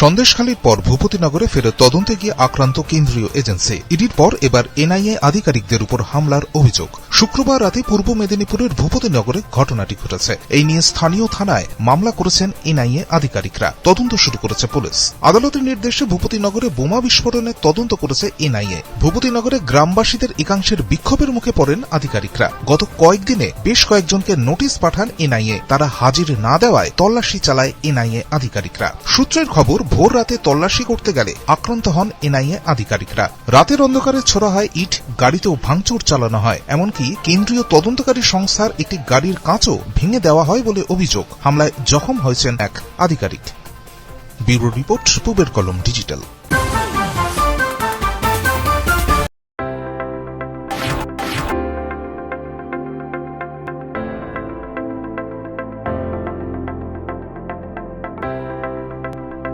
সন্দেশখালীর পর ভূপতিনগরে ফেরত তদন্তে গিয়ে আক্রান্ত কেন্দ্রীয় এজেন্সি। ইডির পর এবার এনআইএ আধিকারিকদের উপর হামলার অভিযোগ। শুক্রবার রাতে পূর্ব মেদিনীপুরের ভূপতিনগরে ঘটনাটি ঘটেছে। এই নিয়ে স্থানীয় থানায় মামলা করেছেন এনআইএ আধিকারিকরা। তদন্ত শুরু করেছে পুলিশ। আদালতের নির্দেশে ভূপতিনগরে বোমা বিস্ফোরণের তদন্ত করেছে এনআইএ। ভূপতিনগরে গ্রামবাসীদের একাংশের বিক্ষোভের মুখে পড়েন আধিকারিকরা। গত কয়েকদিনে বেশ কয়েকজনকে নোটিশ পাঠান এনআইএ। তারা হাজির না দেওয়ায় তল্লাশি চালায় এনআইএ আধিকারিকরা। সূত্রের খবর, ভোর রাতে তল্লাশি করতে গেলে আক্রান্ত হন এনআইএ আধিকারিকরা। রাতের অন্ধকারে ছোড়া হয় ইট, গাড়িতেও ভাঙচুর চালানো হয় কেন্দ্রীয় তদন্তকারী সংস্থার একটি গাড়ির কাঁচও ভেঙে দেওয়া হয় বলে অভিযোগ। হামলায় জখম হয়েছেন এক আধিকারিক। ব্যুরো রিপোর্ট পূবের কলম ডিজিটাল।